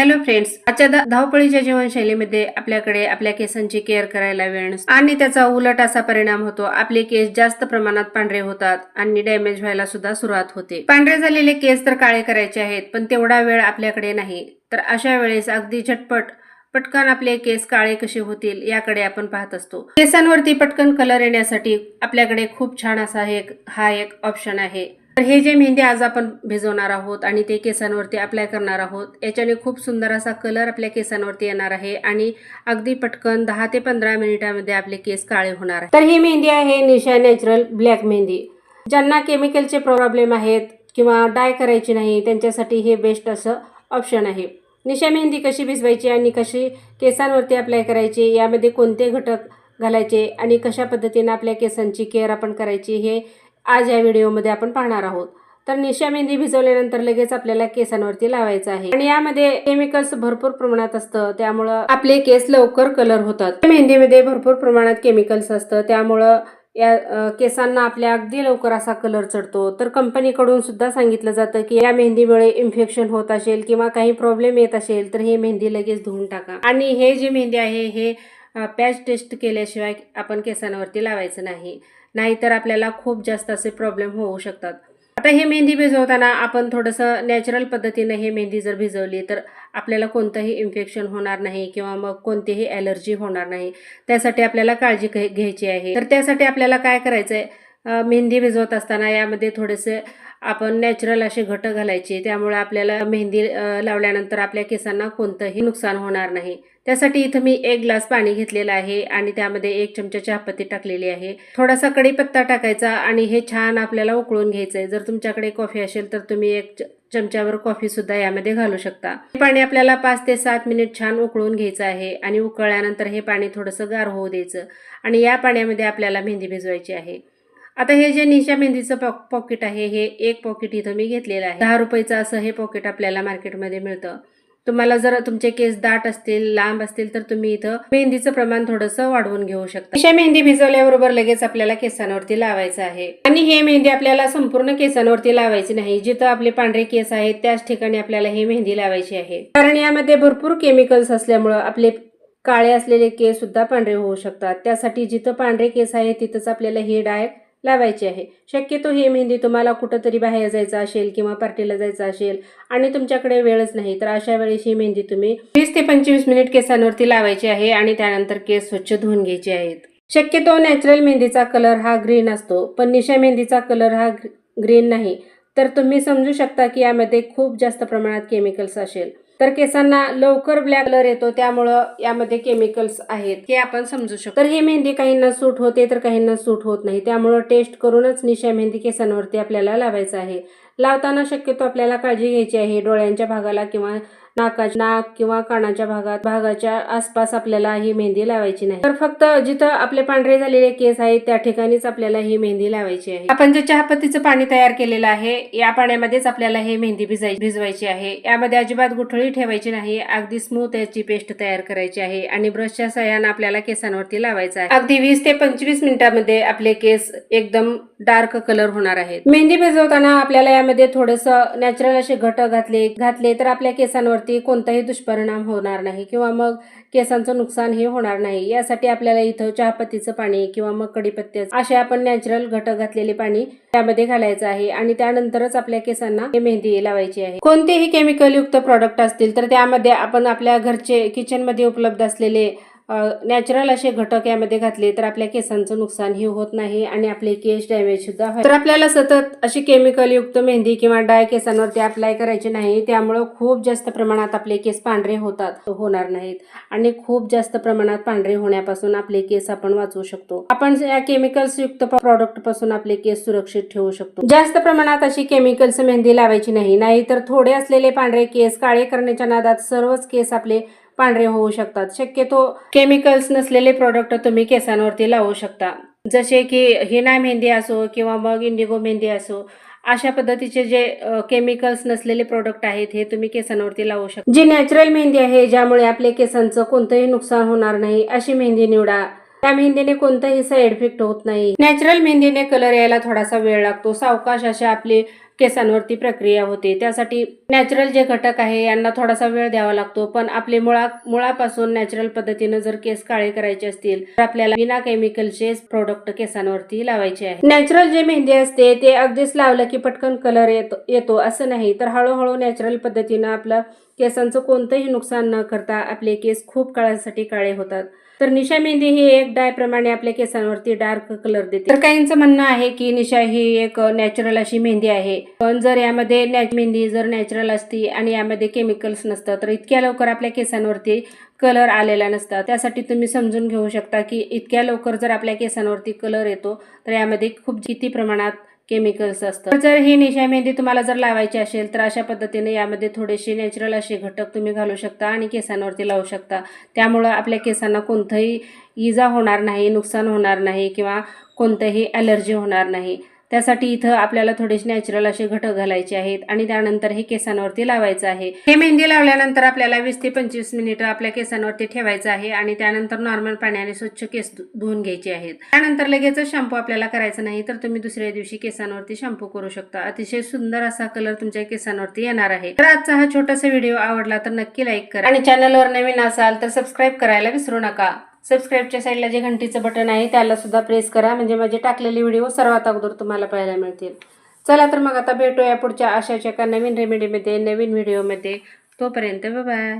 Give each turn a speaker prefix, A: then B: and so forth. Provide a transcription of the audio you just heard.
A: Hello friends आजच्या धावपळीच्या जीवनशैलीमध्ये आपल्याकडे आपल्या केसांची केअर करायला वेळ नसतो आणि त्याचा उलट असा परिणाम होतो. आपले केस जास्त प्रमाणात पांढरे होतात आणि डॅमेज व्हायला सुद्धा सुरुवात होते. पांढरे झालेले केस तर काळे करायचे आहेत पण तेवढा वेळ आपल्याकडे नाही. तर अशा वेळेस अगदी झटपट पटकन आपले केस काळे कसे होतील याकडे आपण पाहत असतो. केसांवरती पटकन कलर येण्यासाठी आपल्याकडे खूप छान असा एक हा एक ऑप्शन आहे. तर हे जे मेहंदी आज आपण भिजवणार आहोत आणि ते केसांवरती अप्लाय करणार आहोत याच्याने खूप सुंदर असा कलर आपल्या केसांवरती येणार आहे आणि अगदी पटकन दहा ते पंधरा मिनिटामध्ये आपले केस काळे होणार आहे तर ही मेहंदी आहे निशा नॅचरल ब्लॅक मेहंदी. ज्यांना केमिकलचे प्रॉब्लेम आहेत किंवा डाय करायची नाही त्यांच्यासाठी हे बेस्ट असं ऑप्शन आहे. निशा मेहंदी कशी भिजवायची आणि कशी केसांवरती अप्लाय करायची यामध्ये कोणते घटक घालायचे आणि कशा पद्धतीने आपल्या केसांची केअर आपण करायची हे आज या व्हिडिओमध्ये आपण पाहणार आहोत. तर निशा मेहंदी भिजवल्यानंतर लगेच आपल्याला केसांवरती लावायचं आहे. आणि यामध्ये केमिकल्स भरपूर प्रमाणात असतं त्यामुळं आपले केस लवकर कलर होतात. मेहंदीमध्ये भरपूर प्रमाणात केमिकल्स असतं त्यामुळं या केसांना आपल्या अगदी लवकर असा कलर चढतो. तर कंपनीकडून सुद्धा सांगितलं जातं की या मेहंदीमुळे इन्फेक्शन होत असेल किंवा काही प्रॉब्लेम येत असेल तर हे मेहंदी लगेच धुवून टाका. आणि हे जी मेहंदी आहे हे पॅच टेस्ट केल्याशिवाय आपण केसांवरती लावायचं नाही. नाहीतर आपल्याला खूप जास्त असे प्रॉब्लेम होऊ शकतात. आता हे मेहंदी भिजवताना आपण थोडंसं नॅचरल पद्धतीनं हे मेहंदी जर भिजवली तर आपल्याला कोणतंही इन्फेक्शन होणार नाही किंवा मग कोणतीही ॲलर्जी होणार नाही. त्यासाठी आपल्याला काळजी घ्यायची आहे. तर त्यासाठी आपल्याला काय करायचं आहे मेहंदी भिजवत असताना यामध्ये थोडेसे आपण नॅचरल असे घटक घालायचे. त्यामुळे आपल्याला मेहंदी लावल्यानंतर आपल्या केसांना कोणतंही नुकसान होणार नाही. त्यासाठी इथं मी एक ग्लास पाणी घेतलेलं आहे आणि त्यामध्ये एक चमचा चहापत्ती टाकलेली आहे. थोडासा कढीपत्ता टाकायचा आणि हे छान आपल्याला उकळून घ्यायचं आहे जर तुमच्याकडे कॉफी असेल तर तुम्ही एक चमच्यावर कॉफी सुद्धा यामध्ये घालू शकता. हे पाणी आपल्याला पाच ते सात मिनिट छान उकळून घ्यायचं आहे आणि उकळल्यानंतर हे पाणी थोडंसं गार होऊ द्यायचं आणि या पाण्यामध्ये आपल्याला मेहंदी भिजवायची आहे. आता हे जे निशा मेहंदीचं पॉ पॉकेट आहे हे एक पॉकेट इथं मी घेतलेलं आहे. दहा रुपयाचं असं हे पॉकेट आपल्याला मार्केटमध्ये मिळतं. तुम्हाला जर तुमचे केस दाट असतील लांब असतील तर तुम्ही इथं मेहंदीचं प्रमाण थोडंसं वाढवून घेऊ शकता. अशा मेहंदी भिजवल्याबरोबर लगेच आपल्याला केसांवरती लावायचं आहे. आणि हे मेहंदी आपल्याला संपूर्ण केसांवरती लावायची नाही. जिथं आपले पांढरे केस आहेत त्याच ठिकाणी आपल्याला ही मेहंदी लावायची आहे. कारण यामध्ये भरपूर केमिकल्स असल्यामुळं आपले काळे असलेले केस सुद्धा पांढरे होऊ शकतात. त्यासाठी जिथं पांढरे केस आहे तिथंच आपल्याला हे डाय लावायची आहे. शक्यतो ही मेहंदी तुम्हाला कुठंतरी बाहेर जायचं असेल किंवा पार्टीला जायचं असेल आणि तुमच्याकडे वेळच नाही तर अशा वेळेस ही मेहंदी तुम्ही वीस ते पंचवीस मिनिट केसांवरती लावायची आहे आणि त्यानंतर केस स्वच्छ धुवून घ्यायचे आहेत. शक्यतो नॅचरल मेहंदीचा कलर हा ग्रीन असतो पण निशा मेहंदीचा कलर हा ग्रीन नाही. तर तुम्ही समजू शकता की यामध्ये खूप जास्त प्रमाणात केमिकल्स असेल. तर केसांना लवकर ब्लॅक कलर येतो त्यामुळं यामध्ये केमिकल्स आहेत हे आपण समजू शकतो. तर ही मेहंदी काहींना सूट होते तर काहींना सूट होत नाही. त्यामुळं टेस्ट करूनच निशा मेहंदी केसांवरती आपल्याला लावायचं आहे. लावताना शक्यतो आपल्याला काळजी घ्यायची आहे डोळ्यांच्या भागाला किंवा नाकाच्या नाक किंवा कानाच्या भागात भागाच्या आसपास आपल्याला ही मेहंदी लावायची नाही. तर फक्त जिथं आपले पांढरे झालेले केस आहेत त्या ठिकाणीच आपल्याला ही मेहंदी लावायची आहे. आपण जे चहापत्तीचं पाणी तयार केलेलं आहे या पाण्यामध्येच आपल्याला हे मेहंदी भिजाय भिजवायची आहे. यामध्ये अजिबात गुठळी ठेवायची नाही. अगदी स्मूथ याची पेस्ट तयार करायची आहे आणि ब्रशच्या सहाय्यानं आपल्याला केसांवरती लावायचा आहे. अगदी वीस ते पंचवीस मिनिटांमध्ये आपले केस एकदम डार्क कलर होणार आहेत. मेहंदी भिजवताना आपल्याला यामध्ये थोडस नॅचरल असे घटक घातले घातले तर आपल्या केसांवर केसांवरती कोणताही दुष्परिणाम होणार नाही किंवा मग केसांचं नुकसान हे होणार नाही. यासाठी आपल्याला इथं चहापत्तीचं पाणी किंवा मग कडीपत्त्याचं असे आपण नॅचरल घटक घातलेले पाणी त्यामध्ये घालायचं आहे आणि त्यानंतरच आपल्या केसांना हे मेहंदी लावायची आहे. कोणतेही केमिकल युक्त प्रॉडक्ट असतील तर त्यामध्ये आपण आपल्या घरचे किचनमध्ये उपलब्ध असलेले नॅचरल असे घटक यामध्ये घातले तर आपल्या केसांचं नुकसान हे होत नाही आणि आपले केस डॅमेज सुद्धा तर आपल्याला सतत अशी केमिकलयुक्त मेहंदी किंवा डाय केसांवरती अप्लाय करायची नाही त्यामुळं खूप जास्त प्रमाणात आपले केस पांढरे होतात होणार नाहीत. आणि खूप जास्त प्रमाणात पांढरे होण्यापासून आपले केस आपण वाचवू शकतो. आपण या केमिकल्स युक्त प्रॉडक्टपासून आपले केस सुरक्षित ठेवू शकतो. जास्त प्रमाणात अशी केमिकल्स मेहंदी लावायची नाही नाहीतर थोडे असलेले पांढरे केस काळे करण्याच्या नादात सर्वच केस आपले पांढरे होऊ शकतात. शक्यतो केमिकल्स नसलेले प्रोडक्ट तुम्ही केसांवरती लावू शकता. जसे की हिना मेहंदी असो किंवा मग इंडिगो मेहंदी असो अशा पद्धतीचे जे केमिकल्स नसलेले प्रोडक्ट आहेत हे तुम्ही केसांवरती लावू शकता. जी नॅचरल मेहंदी आहे ज्यामुळे आपल्या केसांचं कोणतंही नुकसान होणार नाही अशी मेहंदी निवडा. त्या मेहंदीने कोणताही साईड इफेक्ट होत नाही. नॅचरल मेहंदीने कलर यायला थोडासा वेळ लागतो. सावकाश अशी आपली केसांवरती प्रक्रिया होते. त्यासाठी नॅचरल जे घटक आहे यांना थोडासा वेळ द्यावा लागतो. पण आपले मुळा मुळापासून नॅचरल पद्धतीनं जर केस काळे करायचे असतील तर आपल्याला विना केमिकलचे प्रोडक्ट केसांवरती लावायचे आहे. नॅचरल जे मेहंदी असते ते अगदीच लावलं की पटकन कलर येतो येतो असं नाही. तर हळूहळू नॅचरल पद्धतीनं आपलं केसांचं कोणतंही नुकसान न करता आपले केस खूप काळासाठी काळे होतात. तर निशा मेहंदी ही एक डाय प्रमाणे आपल्या केसांवरती डार्क कलर देते. तर काहींचं म्हणणं आहे की निशा ही एक नॅचरल अशी मेहंदी आहे. पण जर यामध्ये नॅच मेहंदी जर नॅचरल असती आणि यामध्ये केमिकल्स नसतं तर इतक्या लवकर आपल्या केसांवरती कलर आलेला नसता. त्यासाठी तुम्ही समजून घेऊ शकता की इतक्या लवकर जर आपल्या केसांवरती कलर येतो तर यामध्ये खूप किती प्रमाणात केमिकल्स असतात. जर ही निशा मेहंदी तुम्हाला जर लावायची असेल तर अशा पद्धतीने यामध्ये थोडेसे नॅचरल असे घटक तुम्ही घालू शकता आणि केसांवरती लावू शकता. त्यामुळं आपल्या केसांना कोणतंही इजा होणार नाही नुकसान होणार नाही किंवा कोणतंही ॲलर्जी होणार नाही. त्यासाठी इथं आपल्याला थोडेसे नॅचरल असे घटक घालायचे आहेत आणि त्यानंतर हे केसांवरती लावायचं आहे. हे मेहंदी लावल्यानंतर आपल्याला वीस ते पंचवीस मिनिटं आपल्या केसांवरती ठेवायचं आहे आणि त्यानंतर नॉर्मल पाण्याने स्वच्छ केस धुवून घ्यायचे आहेत. त्यानंतर लगेच शॅम्पू आपल्याला करायचा नाही तर तुम्ही दुसऱ्या दिवशी केसांवरती शॅम्पू करू शकता. अतिशय सुंदर असा कलर तुमच्या केसांवरती येणार आहे. तर आजचा हा छोटासा व्हिडिओ आवडला तर नक्की लाईक करा. आणि चॅनलवर नवीन असाल तर सबस्क्राईब करायला विसरू नका. सबस्क्राईबच्या साईडला जे घंटीचं बटन आहे त्याला सुद्धा प्रेस करा. म्हणजे माझे टाकलेले व्हिडिओ सर्वात अगोदर तुम्हाला पाहायला मिळतील. चला तर मग आता भेटूया पुढच्या अशाच एका नवीन रेमेडीमध्ये नवीन व्हिडिओमध्ये तोपर्यंत बाय